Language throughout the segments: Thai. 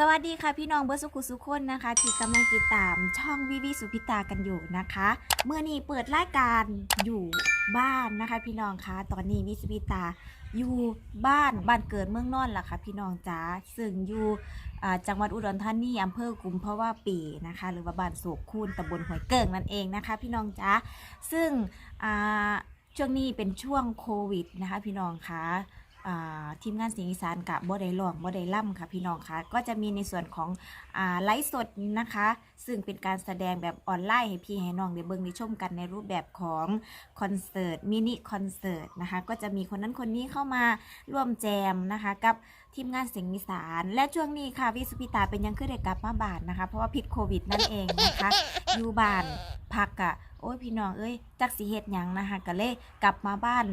สวัสดีค่ะพี่น้องเบอร์สุขุสุขคนนะคะ ที่กำลังติดตามช่องวิวิสุพิตากันอยู่นะคะเมื่อนี้เปิดรายการอยู่บ้านนะคะ พี่น้องคะตอนนี้วิสุพิตาอยู่บ้านบ้านเกิดเมืองนอนล่ะค่ะพี่น้องจ๋าซึ่งอยู่จังหวัดอุดรธานีอำเภอกุมภาะวะปีนะคะ หรือว่าบ้านโศกคูนตำบลหอยเกิ่งนั่นเองนะคะ พี่น้องจ๋าซึ่งช่วงนี้เป็นช่วงโควิดนะคะ พี่น้องคะ ทีมงานเสียงอีสานกับบ่ได้ร้องบ่ได้ล่ำค่ะพี่น้องค่ะก็จะมีในส่วนของอไลฟ์สดนะคะ ซึ่งเป็นการแสดงแบบออนไลน์ให้พี่ให้น้องได้เบิ่งได้ชมกันในรูปแบบของคอนเสิร์ตมินิคอนเสิร์ตนะคะก็จะมีคนนั้นคนนี้เข้ามาร่วมแจมนะคะกับทีมงานเสียงอีสานและช่วงนี้ค่ะวิสุพิตาเป็นยังคือได้กลับมาบ้านนะคะ เพราะว่าพิษโควิดนั่นเองนะคะอยู่บ้านพักอะโอ้ยพี่น้องเอ้ยจักสิเฮ็ดหยังนะคะก็เลยกลับมาบ้าน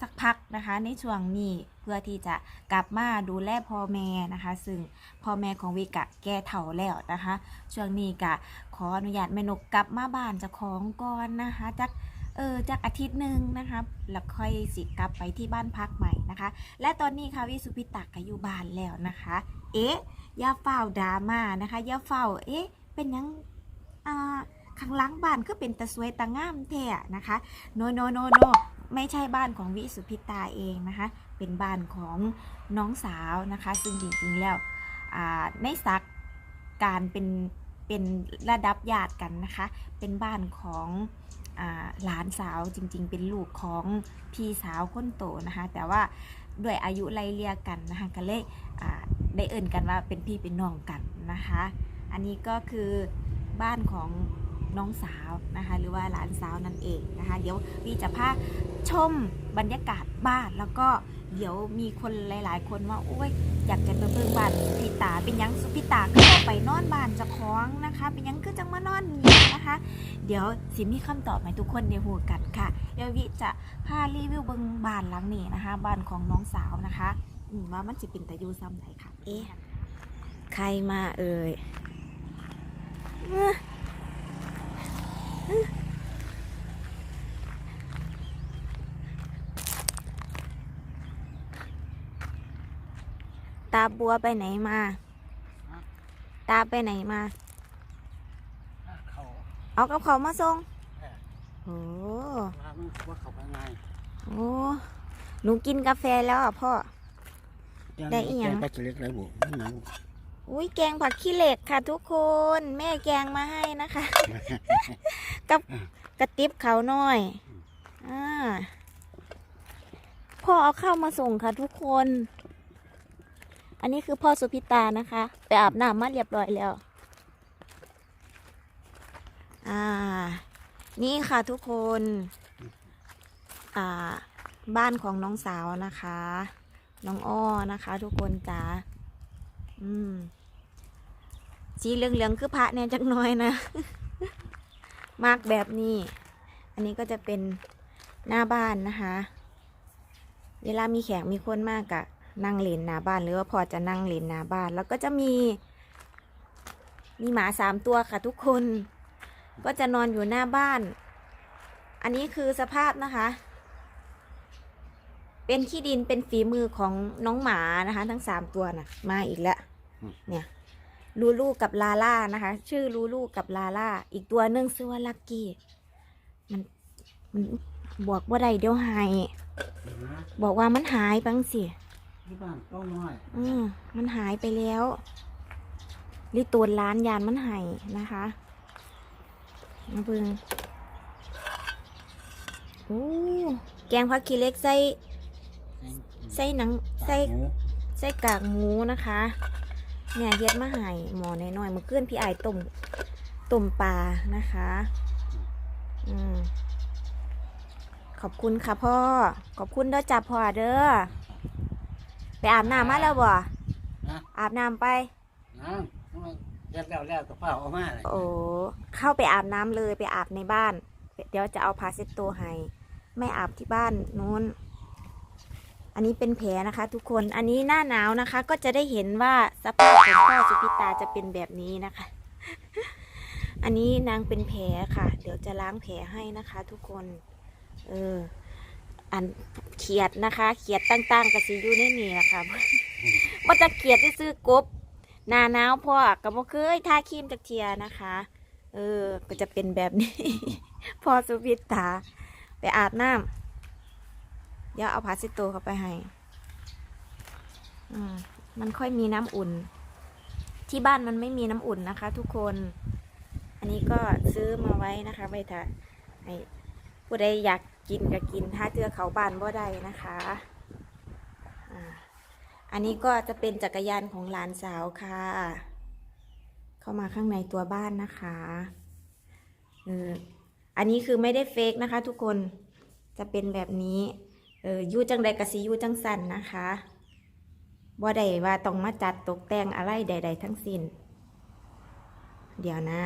สักพักนะคะ ในช่วงนี้เพื่อที่จะกลับมาดูแลพ่อแม่นะคะ ซึ่งพ่อแม่ของวิกะแก่เฒ่าแล้วนะคะ ช่วงนี้กะขออนุญาตแม่นกกลับมาบ้านจะของก่อนนะคะจักเออจากอาทิตย์หนึ่งนะคะแล้วค่อยสิกลับไปที่บ้านพักใหม่นะคะ และตอนนี้ค่ะวิสุพิตักก็อยู่บ้านแล้วนะคะ เอ๊ะย่าเฝ้าดราม่านะคะย่าเฝ้าเอ๊ะเป็นยังอ่าข้างหลังบ้านก็เป็นตะสวยตะงามแท้นะคะ โนโนโนโน ไม่ใช่บ้านของวิสุพิตาเองนะคะ เป็นบ้านของน้องสาวนะคะ ซึ่งจริงๆแล้วในศักการเป็นเป็นระดับญาติกันนะคะ เป็นบ้านของหลานสาวจริงๆ เป็นลูกของพี่สาวคนโตนะคะ แต่ว่าด้วยอายุไล่เลี่ยกันนะคะก็เลยได้เอิ่นกันว่าเป็นพี่เป็นน้องกันนะคะ อันนี้ก็คือบ้านของ น้องสาวนะคะ หรือว่าหลานสาวนั่นเองนะคะ เดี๋ยววีจะพาชมบรรยากาศบ้านแล้วก็เดี๋ยวมีคนหลาย ๆ คนว่าโอ้ยอยากจะไปเบิ่งบ้านสุพิตาเป็นยังสุพิตาก็ไปนอนบ้านจะคล้องนะคะ เป็นยังก็จังมานอนนี่นะคะ เดี๋ยวสิมีคำตอบให้ทุกคนได้หูกันค่ะเดี๋ยววิจะพารีวิวเบิ่งบ้านหลังนี้นะคะ บ้านของน้องสาวนะคะอืมว่ามันจะเป็นตะยูซ้ำไหนค่ะ เอ๊ะใครมาเอ่ยเอ้อตาบัวไปไหนมา ตาไปไหนมา เขาเอากับเขาวมาส่งแอบโอ้ว่ามันว่าเขาไปไงโอ้หนูกินกาแฟแล้วอะพ่อ ได้อีหยัง แกก็จะเล็กไรบุนั่นหนังอุ้ยแกงผักขี้เหล็กค่ะทุกคน แม่แกงมาให้นะคะ กับกระติบเขาวหน่อยอ่าพ่อเอาข้าวมาส่งค่ะทุกคน อันนี้คือพ่อสุพิตานะคะ ไปอาบน้ำมาเรียบร้อยแล้ว อ่า นี่ค่ะทุกคน อ่า บ้านของน้องสาวนะคะ น้องอ้อนะคะ ทุกคนจ้าอืม สีเหลืองๆคือพระเนี่ยจักน้อยนะ มากแบบนี้ อันนี้ก็จะเป็นหน้าบ้านนะคะ เวลามีแขกมีคนมากอะ นั่งเล่นหน้าบ้านหรือว่าพอจะนั่งเล่นหน้าบ้าน แล้วก็จะมี มีหมาสามตัวค่ะทุกคน ก็จะนอนอยู่หน้าบ้าน อันนี้คือสภาพนะคะ เป็นขี้ดินเป็นฝีมือของน้องหมานะคะ ทั้งสามตัวน่ะ มาอีกแล้วเนี่ยลูลูกับลาล่านะคะ ชื่อลูลูกับลาล่า อีกตัวหนึ่งชื่อว่าลักกี้มันมันบวกว่าใดเดี๋ยวหาย บอกว่ามันหายบังสิ ที่บ้านต้องน้อยอืมมันหายไปแล้วรีตัวล้านยานมันหายนะคะมาเบิ่งโอ้แกงผักขี้เล็กใส่ใส่หนังใส่หมูไส้กากหมูนะคะ เนี่ยเย็ดมาหายหมอน้อยๆเมื่อคืนพี่ไอายต้มต้มปลานะคะ อืมขอบคุณค่ะพ่อ ขอบคุณเด้อจับพ่อเด้อ ไปอาบน้ำมาแล้วบ่นะอาบน้ำไปน้ำทำไมเด็ดแล้วแล้วก็เฝ้าเอามาเลยโอ้เข้าไปอาบน้ำเลยไปอาบในบ้าน เดี๋ยวจะเอาพาเซตโตวให้ไม่อาบที่บ้านนู้น อันนี้เป็นแผลนะคะ ทุกคนอันนี้หน้าหนาวนะคะ ก็จะได้เห็นว่าสภาพของพ่อสุพิตาจะเป็นแบบนี้นะคะ อันนี้นางเป็นแผลค่ะ เดี๋ยวจะล้างแผลให้นะคะ ทุกคน เออ อันเขียดนะคะ เขียดตั้งๆกับสีอยู่ในนี่นะคะว่าจะเขียดที่ซื้อกบหน้าหนาวพ่อก็บ่เคยทาครีมจักเทียนะคะ เออ ก็จะเป็นแบบนี้ พ่อสุพิตาไปอาบน้ำเดี๋ยวเอาผ้าเช็ดตัวเข้าไปให้มันค่อยมีน้ำอุ่น ที่บ้านมันไม่มีน้ำอุ่นนะคะ ทุกคน อันนี้ก็ซื้อมาไว้นะคะไว้ถ้าให้ผู้ใดอยาก กินก็กินถ้าเจอเขาบ้านบ่ได้นะคะอ่าอันนี้ก็จะเป็นจักรยานของหลานสาวค่ะ เข้ามาข้างในตัวบ้านนะคะเอออันนี้คือไม่ได้เฟกนะคะ ทุกคนจะเป็นแบบนี้เออยูจังใดกะสิยูจังสันนะคะบ่ได้ว่าต้องมาจัดตกแต่งอะไรใด ๆ ทั้งสิ้น เดี๋ยวนะ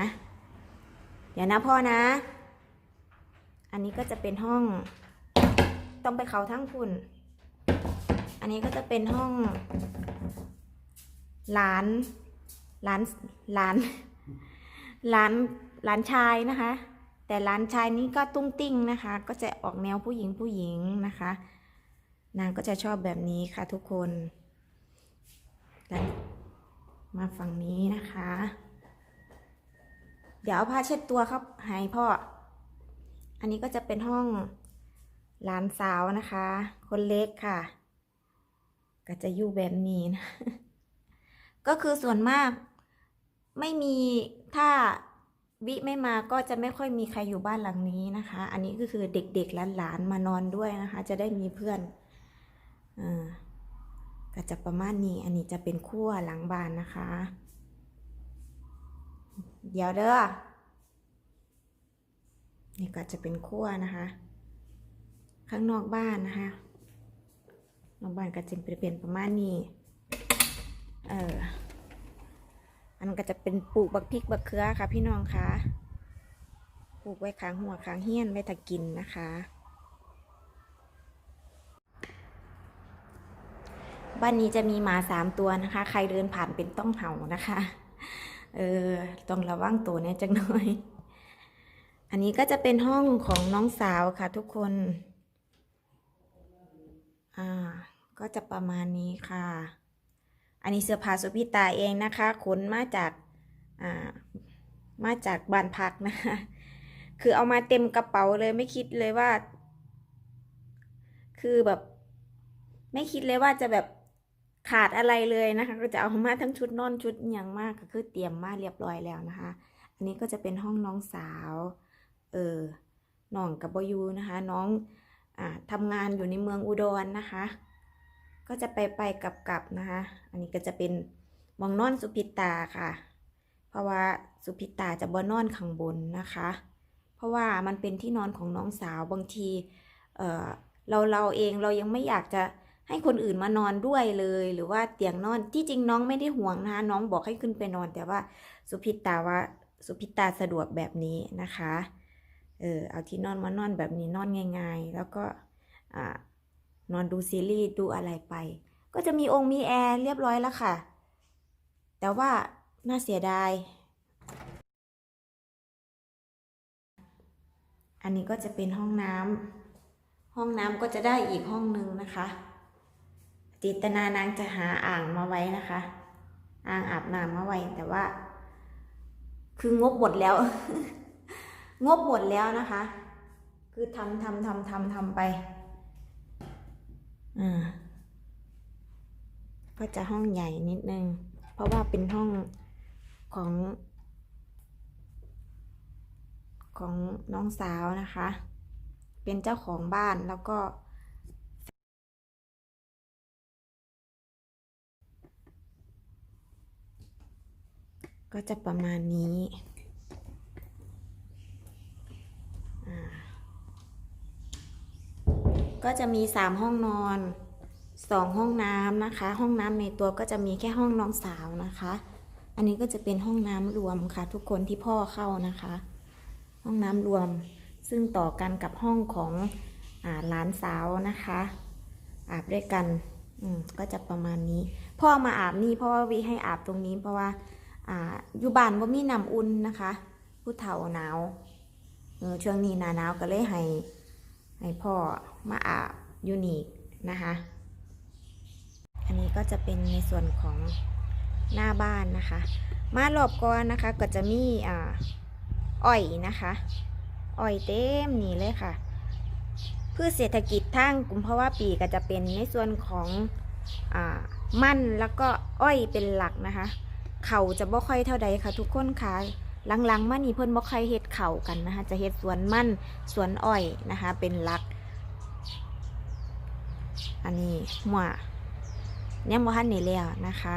เดี๋ยวนะพ่อนะ อันนี้ก็จะเป็นห้อง ต้องไปเขาทั้งคุณ อันนี้ก็จะเป็นห้องหลานหลานหลานหลานหลานชายนะคะ แต่หลานชายนี้ก็ตุ้งติ้งนะคะ ก็จะออกแนวผู้หญิงผู้หญิงนะคะ นางก็จะชอบแบบนี้ค่ะทุกคนแล้วมาฝั่งนี้นะคะ เดี๋ยวเอาผ้าเช็ดตัวครับให้พ่อ อันนี้ก็จะเป็นห้องหลานสาวนะคะ คนเล็กค่ะ ก็จะอยู่แบบนี้นะ ก็คือส่วนมากไม่มีถ้าวิไม่มาก็จะไม่ค่อยมีใครอยู่บ้านหลังนี้นะคะ อันนี้ก็คือเด็กๆหลานๆมานอนด้วยนะคะ จะได้มีเพื่อนอก็จะประมาณนี้ อันนี้จะเป็นขั้วหลังบ้านนะคะ เดี๋ยวเด้อ นี่ก็จะเป็นขั้วนะคะ ข้างนอกบ้านนะคะนอกบ้านก็จะเป็นประมาณนี้ เอออันก็จะเป็นปลูกบักพริกบักเขือค่ะ พี่น้องคะปลูกไว้ค้างหัวค้างเฮี้ยนไว้ถ้ากินนะคะ บ้านนี้จะมีหมาสามตัวนะคะ ใครเดินผ่านเป็นต้องเห่านะคะ เออ ต้องระวังตัวเนี่ยจังหน่อย อันนี้ก็จะเป็นห้องของน้องสาวค่ะทุกคน อ่า ก็จะประมาณนี้ค่ะ อันนี้เสื้อผ้าสุพิตาเองนะคะขนมาจาก อ่า มาจากบ้านพักนะคะ คือเอามาเต็มกระเป๋าเลยไม่คิดเลยว่า คือแบบ ไม่คิดเลยว่าจะแบบขาดอะไรเลยนะคะ ก็จะเอามาทั้งชุดนอนชุดอย่างมากก็คือเตรียมมาเรียบร้อยแล้วนะคะ อันนี้ก็จะเป็นห้องน้องสาว เออน้องกับบอยูนะคะ น้องอ่าทำงานอยู่ในเมืองอุดรนะคะ ก็จะไปไปกลับกลับนะคะ อันนี้ก็จะเป็นมองนอนสุพิตาค่ะ เพราะว่าสุพิตาจะบ่นอนข้างบนนะคะ เพราะว่ามันเป็นที่นอนของน้องสาวบางทีเออเราเราเองเรายังไม่อยากจะให้คนอื่นมานอนด้วยเลย หรือว่าเตียงนอนที่จริงน้องไม่ได้ห่วงนะคะน้องบอกให้ขึ้นไปนอน แต่ว่าสุพิตาว่าสุพิตาสะดวกแบบนี้นะคะ เออเอาที่นอนมานอนแบบนี้นอนง่าย ๆ แล้วก็อนอนดูซีรีส์ดูอะไรไป ก็จะมีองค์มีแอร์เรียบร้อยแล้วค่ะ แต่ว่าน่าเสียดาย อันนี้ก็จะเป็นห้องน้ำห้องน้ำก็จะได้อีกห้องหนึ่งนะคะ จิตนานางจะหาอ่างมาไว้นะคะ อ่างอาบน้ำมาไว้แต่ว่า คืองบหมดแล้ว งบหมดแล้วนะคะ คือทำทำทำทำทำไปอ่าก็จะห้องใหญ่นิดนึง เพราะว่าเป็นห้องของ ของน้องสาวนะคะ เป็นเจ้าของบ้านแล้วก็ ก็จะประมาณนี้อ่า ก็จะมีสามห้องนอนสองห้องน้ำนะคะ ห้องน้ำในตัวก็จะมีแค่ห้องน้องสาวนะคะ อันนี้ก็จะเป็นห้องน้ำรวมค่ะ ทุกคนที่พ่อเข้านะคะ ห้องน้ำรวมซึ่งต่อกันกับห้องของอาหลานสาวนะคะ อาบด้วยกันอืก็จะประมาณนี้ พ่อมาอาบนี่เพราะว่าวิให้อาบตรงนี้เพราะว่าอ่าอยู่บ้านว่ามีน้ำอุ่นนะคะ ผู้เฒ่าหนาวช่วงนี้หนาหนาวก็เลยให้ ให้พ่อมาอาบยูนี่นะคะ อันนี้ก็จะเป็นในส่วนของหน้าบ้านนะคะ มารอบก่อนนะคะก็จะมีอ่าอ้อยนะคะอ้อยเต็มนี่เลยค่ะพืชเศรษฐกิจทั้งกลุ่มเพราะว่าปีก็จะเป็นในส่วนของอ่ามันแล้วก็อ้อยเป็นหลักนะคะ เขาจะบ่ค่อยเท่าใดค่ะทุกคนค่ะ หลังๆมานี่เพิ่นบ่ค่อยเฮ็ดเข่ากันนะคะจะเฮ็ดสวนมันสวนอ้อยนะคะ เป็นหลัก อันนี้หัวเนี่ยบ่ทันนี่แล้วนะคะ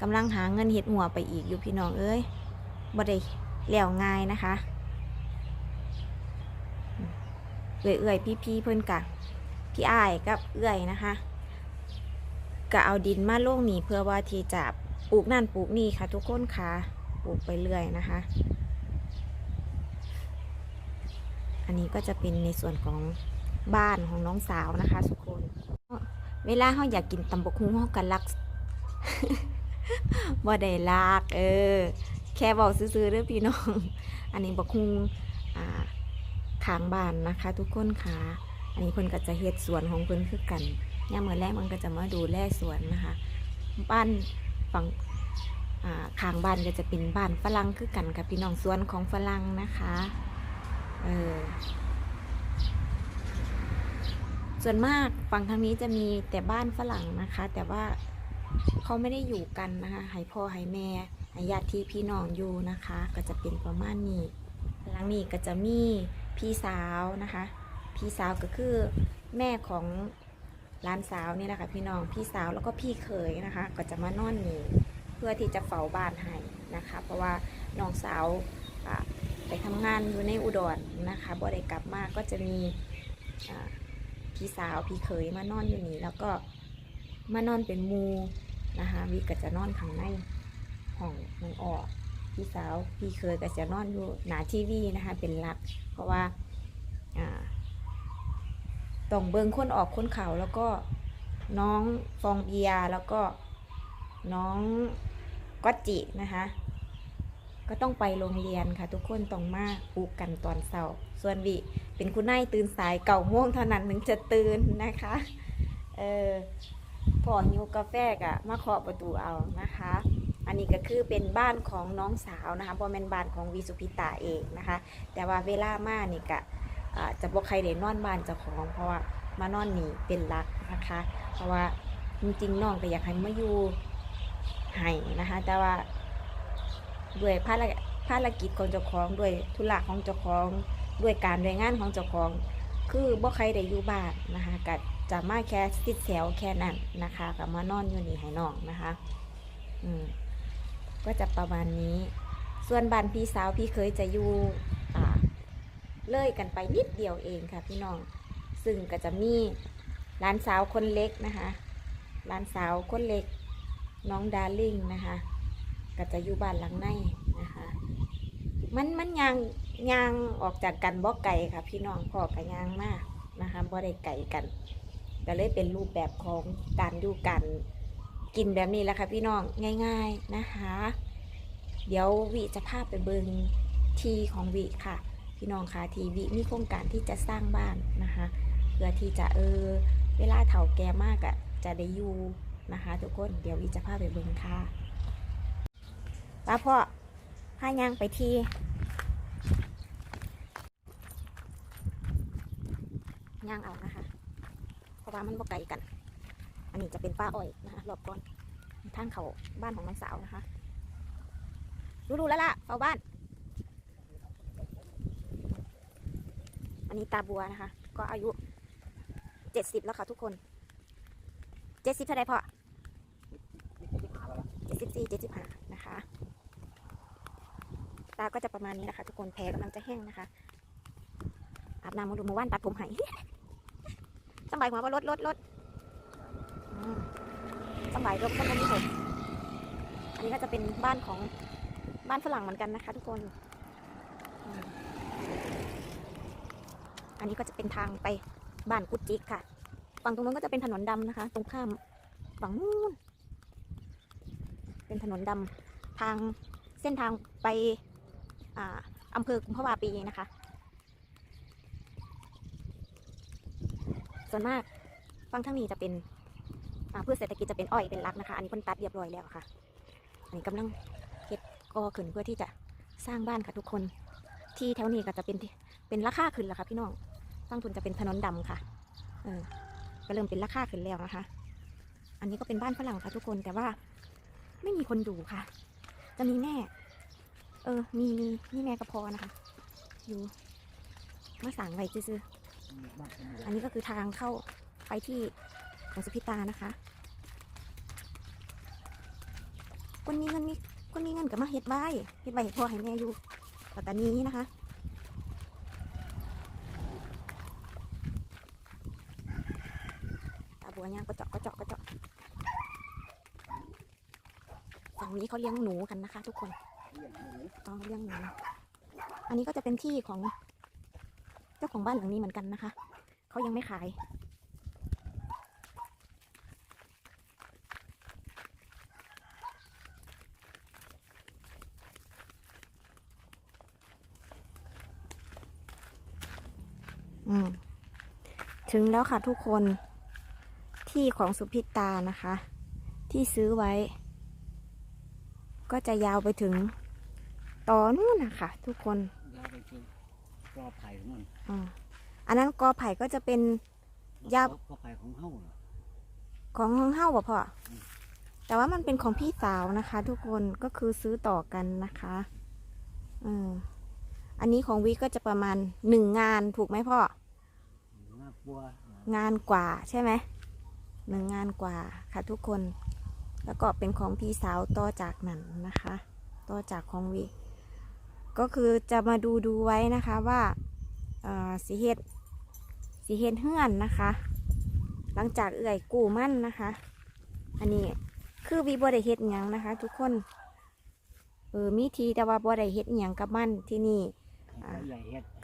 กำลังหาเงินเฮ็ดหัวไปอีกอยู่พี่น้องเอ้ยบ่ได้แล้วง่ายนะคะเอื่อยๆพี่ๆเพิ่นกะพี่อ้ายกับเอื่อยนะคะก็เอาดินมาลงนี่เพื่อว่าที่จะปลูกนั่นปลูกนี่ค่ะทุกคนค่ะ ลูกไปเรื่อยนะคะ อันนี้ก็จะเป็นในส่วนของบ้านของน้องสาวนะคะทุกคน เวลาเขาอยากกินตำบกฮุ้งเขากันลักบ่ได้ลากเออ แค่บอกซื้อๆเด้อพี่น้อง อันนี้บกฮุ้งอ่าข้างบ้านนะคะ ทุกคนค่ะ อันนี้เพิ่นก็จะเฮ็ดสวนของเพิ่นคือกันย่ามมื้อแรกมันก็จะมาดูแลสวนนะคะ บ้านฝั่ง ข้างบ้านก็จะเป็นบ้านฝรั่งคือกันกับพี่น้องสวนของฝรั่งนะคะเออส่วนมากฝั่งทางนี้จะมีแต่บ้านฝรั่งนะคะ แต่ว่าเขาไม่ได้อยู่กันนะคะให้พ่อให้แม่ให้ญาติพี่น้องอยู่นะคะ ก็จะเป็นประมาณนี้หลังนี้ก็จะมีพี่สาวนะคะ พี่สาวก็คือแม่ของหลานสาวนี่แหละค่ะพี่น้องพี่สาวแล้วก็พี่เขยนะคะ ก็จะมานอนนี่ เพื่อที่จะเฝ้าบ้านให้นะคะ เพราะว่าน้องสาวไปทำงานอยู่ในอุดรนะคะบ่ได้กลับมาก็จะมีพี่สาวพี่เขยมานอนอยู่นี่แล้วก็มานอนเป็นมูนะคะวิก็จะนอนข้างในห้องน้องออกพี่สาวพี่เคยก็จะนอนอยู่หนาทีวีนะคะเป็นหลัก เพราะว่าอ่าต้องเบิงคนออกคนเขาแล้วก็น้องฟองเบียแล้วก็น้อง ก็จินะคะ ก็ต้องไปโรงเรียนค่ะ ทุกคนต้องมาปลูกกันตอนเสาร์ส่วนวิเป็นคุณนายตื่นสายเก่าโม่วงเท่านั้นถึงจะตื่นนะคะเออพอหิวกาแฟกะมาเคาะประตูเอานะคะ อันนี้ก็คือเป็นบ้านของน้องสาวนะคะเพราะเป็นบ้านของวิสุพิตาเองนะคะ แต่ว่าเวลามานี่ก็จะบอกใครเด่นนอนบ้านเจ้าของ เพราะว่ามานอนนี่เป็นหลักนะคะ เพราะว่าจริงๆน้องก็อยากให้มาอยู่ ให้นะคะ แต่ว่าด้วยภารภารกิจของเจ้าของด้วยธุระของเจ้าของด้วยการด้วยงานของเจ้าของ คือบ่ใครได้อยู่บ้านนะคะก็จะมาแค่สิดแซวแค่นั้นนะคะก็มานอนอยู่นี่ให้น้องนะคะ อืมก็จะประมาณนี้ ส่วนบ้านพี่สาวพี่เคยจะอยู่อ่าเลยกันไปนิดเดียวเองค่ะพี่น้อง ซึ่งก็จะมีหลานสาวคนเล็กนะคะหลานสาวคนเล็ก น้องดาร์ลิงนะคะก็จะอยู่บ้านหลังในนะคะ มันมันยางยางออกจากกันบ่ไก่ค่ะ พี่น้องพ่อกับยางมากนะคะบ่ได้ไก่กันก็เลยเป็นรูปแบบของการอยู่กันกินแบบนี้แหละค่ะพี่น้องง่าย ๆนะคะ เดี๋ยววิจะพาไปเบิงทีของวิค่ะ พี่น้องค่ะทีวิมีโครงการที่จะสร้างบ้านนะคะ เพื่อที่จะเออเวลาเฒ่าแก่มากอะ่ะจะได้อยู่ นะคะ ทุกคนเดี๋ยววิจะพาไปเบิงค่ะป้าพ่อพายังไปที่ย่างเอานะคะเพราะว่ามันบ่ไกลกัน อันนี้จะเป็นป้าอ้อยนะคะรอบก่อนทางเขาบ้านของน้องสาวนะคะรู้ๆแล้วล่ะเฝ้าบ้าน อันนี้ตาบัวนะคะ ก็อายุเจ็ดสิบแล้วค่ะทุกคนเจ็ดสิบเท่าไรพ่อ เจ็ดสิบสี่เจ็ดสิบห้านะคะ ตาก็จะประมาณนี้นะคะ ทุกคนแผลกำลังจะแห้งนะคะ อาบน้ำมาดูมาว่านตัดผมให้สบายหัวว่ารถรถรถอืมสมัยรบก็ไม่มีผมอันนี้ก็จะเป็นบ้านของบ้านฝรั่งเหมือนกันนะคะ ทุกคน อันนี้ก็จะเป็นทางไปบ้านกุจิกค่ะ ฝั่งตรงนู้นก็จะเป็นถนนดำนะคะ ตรงข้ามฝั่งนู้น เป็นถนนดำทางเส้นทางไปอาอำเภอกุมภาวาปีนะคะ ส่วนมากฝั่งทางนี้จะเป็นอ่าพืชเศรษฐกิจจะเป็นอ้อยเป็นหลักนะคะ อันนี้เพิ่นตัดเรียบร้อยแล้วค่ะ อันนี้กำลังเฮ็ดก่อขึ้นเพื่อที่จะสร้างบ้านค่ะทุกคน ที่แถวนี้ก็จะเป็นเป็นราคาขึ้นแล้วค่ะพี่น้องฟังทุนจะเป็นถนนดำค่ะเออก็เริ่มเป็นราคาขึ้นแล้วนะคะ อันนี้ก็เป็นบ้านฝรั่งค่ะทุกคนแต่ว่า ไม่มีคนอยู่ค่ะ จะมีแม่ เออ มีมีมีแม่ก็พอนะคะ อยู่มาสั่งไว้ซื้อๆอันนี้ก็คือทางเข้าไปที่ของสุพิตานะคะ คนมีเงินมีคนมีเงินกับมาเฮ็ดไว้เฮ็ดไว้ให้พ่อให้แม่อยู่แต่ตอนนี้นะคะตาบัวย่างกระเจาะกระเจาะกระเจาะ ฝั่งนี้เขาเลี้ยงหนูกันนะคะ ทุกคนต้องเลี้ยงหนู อันนี้ก็จะเป็นที่ของเจ้าของบ้านหลังนี้เหมือนกันนะคะ เขายังไม่ขายถึงแล้วค่ะทุกคนที่ของสุพิตานะคะ ที่ซื้อไว้ ก็จะยาวไปถึงต่อนู่นนะคะทุกคนยาวไปถึงกอไผ่นั่นอ่าอันนั้นกอไผ่ก็จะเป็นยาวกอไผ่ของเฮาน่ะของห้องเฮ้าบ่พ่อแต่ว่ามันเป็นของพี่สาวนะคะ ทุกคนก็คือซื้อต่อกันนะคะอืมอันนี้ของวิก็จะประมาณหนึ่งงานถูกไหมพ่อหน้าบัวงานกว่าใช่ไหมหนึ่งงานกว่าค่ะทุกคน แล้วก็เป็นของพี่สาวต่อจากนั้นนะคะ ต่อจากของวิก็คือจะมาดูดูไว้นะคะว่าสีเฮ็ดสีเฮ็ดเฮือนนะคะ หลังจากเอื่อยกู่มั่นนะคะ อันนี้คือวีบ่ได้เฮ็ดยังนะคะ ทุกคนเออมีทีแต่ว่าบ่ได้เฮ็ดยังกับมั่นที่นี่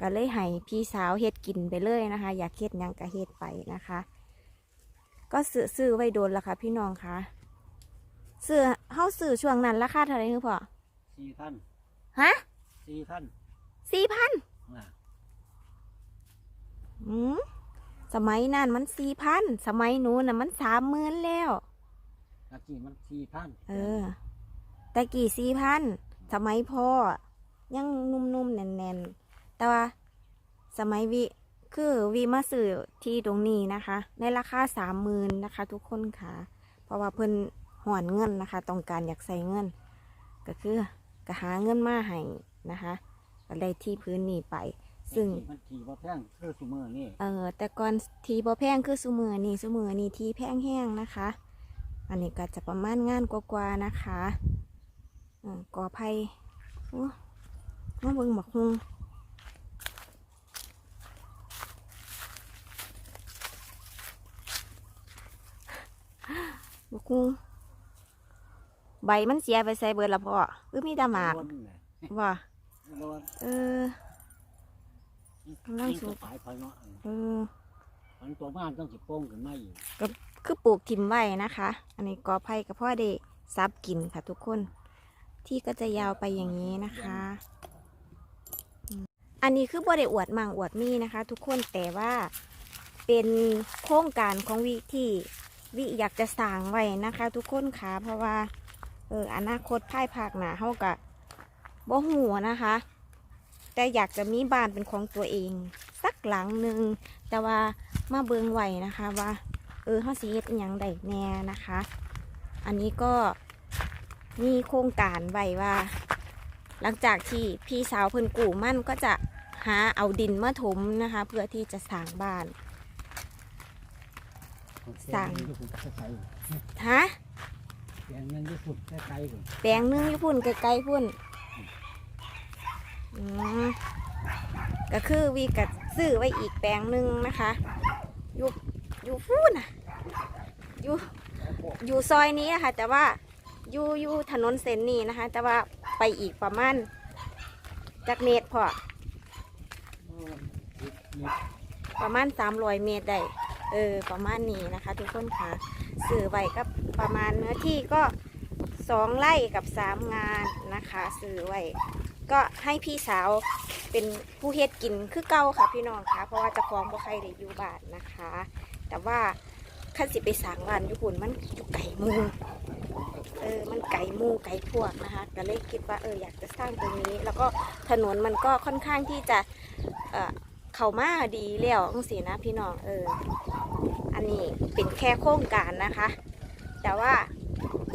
ก็เลยให้พี่สาวเฮ็ดกินไปเลยนะคะ อยากเฮ็ดยังก็เฮ็ดไปนะคะ ก็ซื้อซื้อไว้โดนละค่ะพี่น้องคะ ซื้อเฮาซื้อช่วงนั้นราคาเท่าไหร่คือพ่อสี่พันฮะสี่พันสี่พันน่ะอืมสมัยนั้นมันสี่พันสมัยหนูน่ะมันสามหมื่นแล้วตะกี้มันสี่พันเออแต่กี่สี่พันสมัยพ่อยังนุ่มๆแน่นๆ แต่ว่าสมัยวิคือวิมาซื้อที่ตรงนี้นะคะ ในราคาสามหมื่นนะคะ ทุกคนค่ะ เพราะว่าเพิ่น หอนเงินนะคะ ต้องการอยากใส่เงิน ก็คือก็หาเงินมาให้นะคะก็ได้ที่พื้นนี้ไป ซึ่งตะกี้มันขี่บ่แพงคือซุมื้อนี่เออแต่ก่อนทีบ่แพงคือสุมือนี่สุมือนี่ทีแพงแห้งนะคะ อันนี้ก็จะประมาณงานกว่าๆนะคะอืมกอไผ่โอ้มาเบิ่งหมกฮุงหมกฮุง ใบมันเสียไปใส่เบิดละพ่อคือมีแต่หมากล้วนน่ะว่าล้วนเออกำลังสุกขายพอเนาะเออมันตัวบ้านต้องสิโป้งขึ้นมาอีกคือปลูกทิมไว้นะคะ อันนี้กอไผ่กับพ่อเดซับกินค่ะทุกคน ที่ก็จะยาวไปอย่างนี้นะคะอืมอันนี้คือบ่ได้อวดมังอวดมีนะคะ ทุกคนแต่ว่าเป็นโครงการของวิที่วิอยากจะสร้างไว้นะคะ ทุกคนค่ะเพราะว่า เอออนาคตภายภาคหน้าเฮากะบ่หูนะคะ แต่อยากจะมีบ้านเป็นของตัวเอง สักหลังหนึ่งแต่ว่ามาเบิงไว้นะคะว่า เออเฮาสิเฮ็ดอิหยังได้แน่นะคะ อันนี้ก็มีโครงการไว้ว่า หลังจากที่พี่สาวเพิ่นกู่มั่นก็จะหาเอาดินมาถมนะคะ เพื่อที่จะสร้างบ้าน สั่งญี่ปุ่นใกล้ฮะ ๆแกงเงินญี่ปุ่นใกล้ๆพุ่นแปลงนึงอยู่พุ่นไกลๆพุ่นอืมก็คือวีกัดซื้อไว้อีกแปลงนึงนะคะอยู่อยู่พูนน่ะอยู่อยู่ซอยนี้นะคะแต่ว่าอยู่อยู่ถนนเส้นนี้นะคะ แต่ว่าไปอีกประมาณจากเมตรพอประมาณ300เมตรได้เออประมาณนี้นะคะ ทุกคนค่ะ ซื้อไว้ก็ประมาณเนื้อที่ก็สองไร่กับสามงานนะคะซื้อไว้ก็ให้พี่สาวเป็นผู้เฮ็ดกินคือเก่าค่ะพี่น้องค่ะ เพราะว่าจะฟ้องบ่ใครได้อยู่บานนะคะ แต่ว่าขั้นสิไปสางบ้านอยู่หุ่นมันอยู่ไก่มูเออมันไก่มูไก่พวกนะคะก็เลยคิดว่าเอออยากจะสร้างตรงนี้ แล้วก็ถนนมันก็ค่อนข้างที่จะเออเข้ามาดีแล้วจังสินะพี่น้องเออ นนี้เป็นแค่โครงการนะคะ แต่ว่า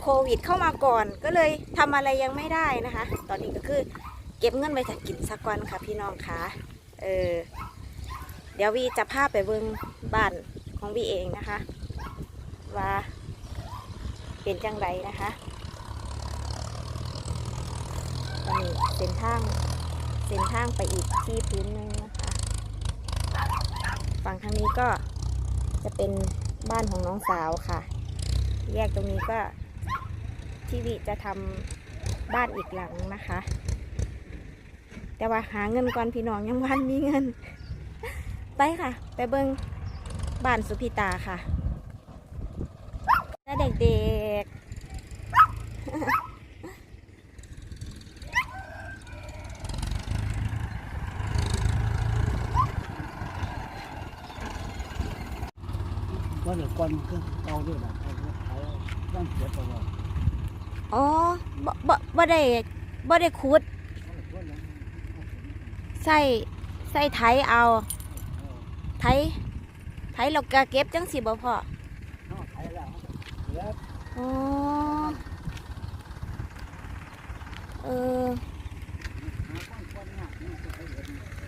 โควิดเข้ามาก่อนก็เลยทำอะไรยังไม่ได้นะคะ ตอนนี้ก็คือเก็บเงินไปจากกินสักวันค่ะพี่น้องคะเออเดี๋ยววีจะพาไปเบิ่งบ้านของวีเองนะคะ ว่าเป็นจังไรนะคะตอนนี้เส้นทางเส้นทางไปอีกที่พื้นหนึงนะคะ ฝั่งทางนี้ก็ จะเป็นบ้านของน้องสาวค่ะ แยกตรงนี้ก็ที่วิจะทำบ้านอีกหลังนะคะ แต่ว่าหาเงินก่อนพี่น้องยังวันมีเงิน ไปค่ะ ไปเบิ้งบ้านสุพิตาค่ะและเด็กๆเดี๋ยวก่ อนเครื่องเก่าด้วยนะเขาเขาต้งเสียตลอดๆอ๋อบ่บ่บ่ได้บ่ได้ขุดใส่ใส่ไถเอา ไถไถเราก็เก็บจังสิบ่พ่อไถแล้วเสียอ๋อเออ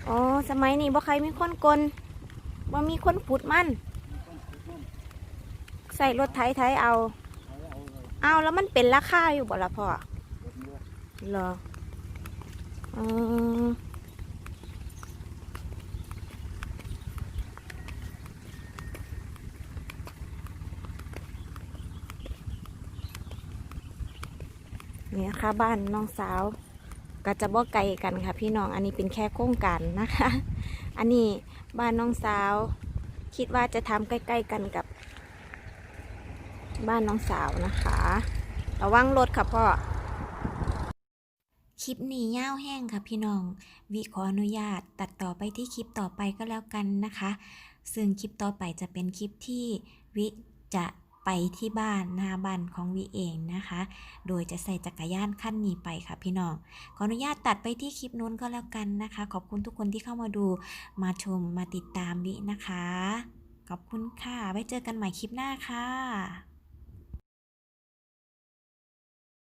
อ๋อ สมัยนี้บ่ใครมีคนกลบ่มีคนขุดมันใส่รถไถไถเอา เอาแล้วมันเป็นราคาอยู่บ่ละพ่อเหรอออนี่นะคะบ้านน้องสาวก็จะบ่ไกลกันค่ะ พี่น้องอันนี้เป็นแค่โครงการนะคะ อันนี้บ้านน้องสาว คิดว่าจะทำใกล้ ๆ กันกับ บ้านน้องสาวนะคะ ระวังรถค่ะพ่อ คลิปนี้ยาวแห้งค่ะพี่น้อง วิขออนุญาตตัดต่อไปที่คลิปต่อไปก็แล้วกันนะคะ ซึ่งคลิปต่อไปจะเป็นคลิปที่วิจะไปที่บ้านหน้าบ้านของวิเองนะคะ โดยจะใส่จักรยานขั้นนี้ไปค่ะพี่น้อง ขออนุญาตตัดไปที่คลิปนู้นก็แล้วกันนะคะ ขอบคุณทุกคนที่เข้ามาดู มาชม มาติดตามวินะคะ ขอบคุณค่ะ ไว้เจอกันใหม่คลิปหน้าค่ะ